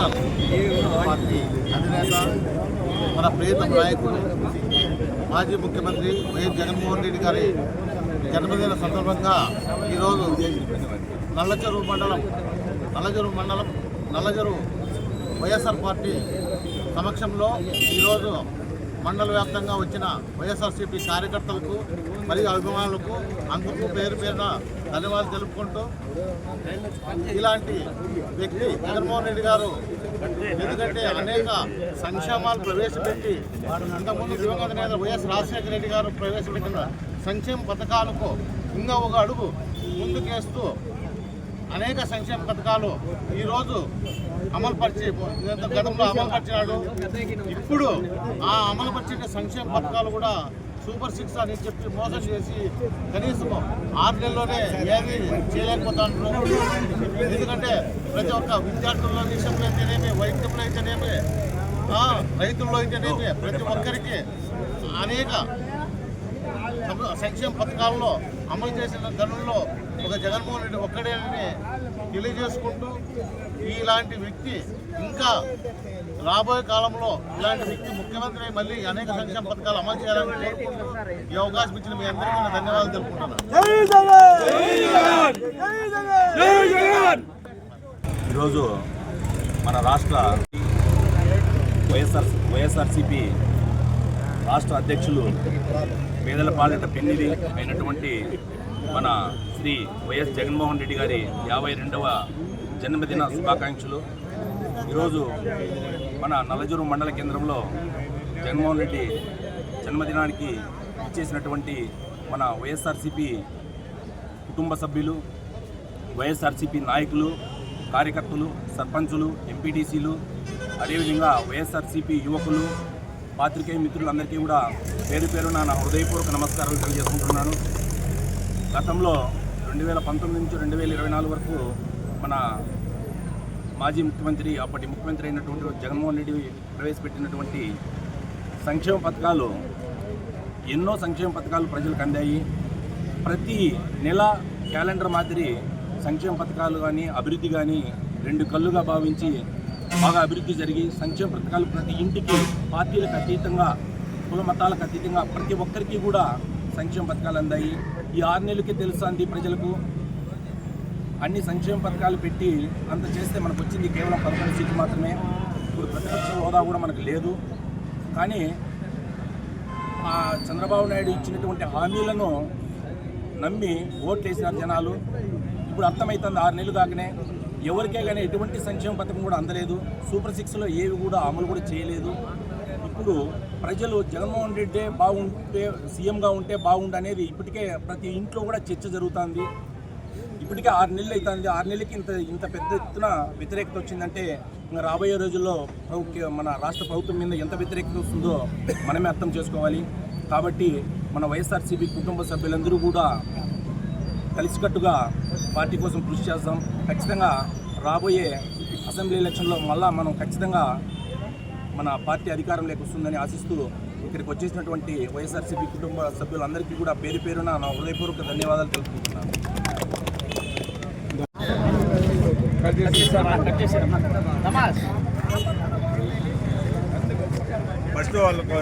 YSR party అధినేత మన ప్రియత నాయకుడు మాజీ ముఖ్యమంత్రి వైఎస్ జగన్మోహన్ రెడ్డి గారి జన్మదిన సందర్భంగా ఈరోజు నల్లచెరువు మండలం నల్లచెరువు మండలం నల్లచెరువు వైఎస్ఆర్ పార్టీ సమక్షంలో ఈరోజు మండల వ్యాప్తంగా వచ్చిన వైఎస్ఆర్సీపీ కార్యకర్తలకు మరియు అభిమానులకు అందుకు పేరు పేరున ధన్యవాదాలు తెలుపుకుంటూ ఇలాంటి వ్యక్తి జగన్మోహన్ రెడ్డి గారు ఎందుకంటే అనేక సంక్షేమాలు ప్రవేశపెట్టి అంతకుముందు దివంగత నేత వైఎస్ రాజశేఖర రెడ్డి గారు ప్రవేశపెట్టిన సంక్షేమ పథకాలకు ఇంకా ఒక అడుగు ముందుకేస్తూ అనేక సంక్షేమ పథకాలు ఈరోజు అమలుపరిచి గతంలో అమలుపరిచినాడు. ఇప్పుడు ఆ అమలుపరిచిన సంక్షేమ పథకాలు కూడా సూపర్ సిక్స్ అని చెప్పి మోసం చేసి కనీసం ఆరు నెలల్లోనే ఏది చేయలేకపోతాను ఎందుకంటే ప్రతి ఒక్క విద్యార్థుల విషయంలో అయితేనేమి వైద్యంలో అయితేనేమి రైతుల్లో అయితేనేమి ప్రతి ఒక్కరికి అనేక సంక్షేమ పథకాల్లో అమలు చేసిన గనుల్లో ఒక జగన్మోహన్ రెడ్డి ఒక్కడే అని తెలియజేసుకుంటూ ఇలాంటి వ్యక్తి ఇంకా రాబోయే కాలంలో ఇలాంటి వ్యక్తి ముఖ్యమంత్రి మళ్ళీ అనేక సంక్షేమ పథకాలు అమలు చేయాలని కోరుకుంటూ ఈ అవకాశం ఇచ్చిన మీ అందరికీ ధన్యవాదాలు తెలుపుకుంటున్నాను. ఈరోజు మన రాష్ట్ర వైఎస్ఆర్ వైఎస్ఆర్సిపి రాష్ట్ర అధ్యక్షులు పేదల పాలిట పెన్నిది అయినటువంటి మన శ్రీ వైఎస్ జగన్మోహన్ రెడ్డి గారి యాభై రెండవ జన్మదిన శుభాకాంక్షలు. ఈరోజు మన నల్లజూరు మండల కేంద్రంలో జగన్మోహన్ రెడ్డి జన్మదినానికి ఇచ్చేసినటువంటి మన వైఎస్ఆర్సిపి కుటుంబ సభ్యులు వైఎస్ఆర్సీపీ నాయకులు కార్యకర్తలు సర్పంచులు ఎంపీటీసీలు అదేవిధంగా వైఎస్ఆర్సీపీ యువకులు పాత్రికేయ మిత్రులందరికీ కూడా పేరు పేరున నా హృదయపూర్వక నమస్కారాలు తెలియజేసుకుంటున్నాను. గతంలో రెండు వేల పంతొమ్మిది నుంచి రెండు వేల ఇరవై నాలుగు వరకు మన మాజీ ముఖ్యమంత్రి అప్పటి ముఖ్యమంత్రి అయినటువంటి జగన్మోహన్ రెడ్డి ప్రవేశపెట్టినటువంటి సంక్షేమ పథకాలు ఎన్నో సంక్షేమ పథకాలు ప్రజలకు అందాయి. ప్రతి నెల క్యాలెండర్ మాదిరి సంక్షేమ పథకాలు కానీ అభివృద్ధి కానీ రెండు కళ్ళుగా భావించి బాగా అభివృద్ధి జరిగి సంక్షేమ పథకాలు ప్రతి ఇంటికి పార్టీలకు అతీతంగా కుల మతాలకు అతీతంగా ప్రతి ఒక్కరికి కూడా సంక్షేమ పథకాలు అందాయి. ఈ ఆరు నెలలకే తెలుస్తుంది ప్రజలకు? అన్ని సంక్షేమ పథకాలు పెట్టి అంత చేస్తే మనకు వచ్చింది కేవలం పదకొండు సీట్లు మాత్రమే. ఇప్పుడు ప్రతిపక్ష హోదా కూడా మనకు లేదు. కానీ ఆ చంద్రబాబు నాయుడు ఇచ్చినటువంటి హామీలను నమ్మి ఓట్లు వేసినారు జనాలు. ఇప్పుడు అర్థమవుతుంది ఆరు నెలలు కాకనే ఎవరికే కానీ ఎటువంటి సంక్షేమ పథకం కూడా అందలేదు. సూపర్ సిక్స్లో ఏవి కూడా అమలు కూడా చేయలేదు. ఇప్పుడు ప్రజలు జగన్మోహన్ రెడ్డి బాగుంటే సీఎంగా ఉంటే బాగుండు అనేది ఇప్పటికే ప్రతి ఇంట్లో కూడా చర్చ జరుగుతుంది. ఇప్పటికే ఆరు నెలలు అవుతుంది ఆరు నెలలకి ఇంత ఇంత పెద్ద ఎత్తున వ్యతిరేకత వచ్చిందంటే ఇంకా రాబోయే రోజుల్లో ప్రభుత్వ మన రాష్ట్ర ప్రభుత్వం మీద ఎంత వ్యతిరేకత వస్తుందో మనమే అర్థం చేసుకోవాలి. కాబట్టి మన వైఎస్ఆర్సీపీ కుటుంబ సభ్యులందరూ కూడా కలిసికట్టుగా పార్టీ కోసం కృషి చేస్తాం ఖచ్చితంగా రాబోయే అసెంబ్లీ ఎలక్షన్లో మళ్ళా మనం ఖచ్చితంగా మన పార్టీ అధికారంలోకి వస్తుందని ఆశిస్తూ ఇక్కడికి వచ్చేసినటువంటి వైఎస్ఆర్సీపీ కుటుంబ సభ్యులందరికీ కూడా పేరు పేరున నా హృదయపూర్వక ధన్యవాదాలు తెలుపుకుంటున్నాను. ఫస్ట్ వాళ్ళకు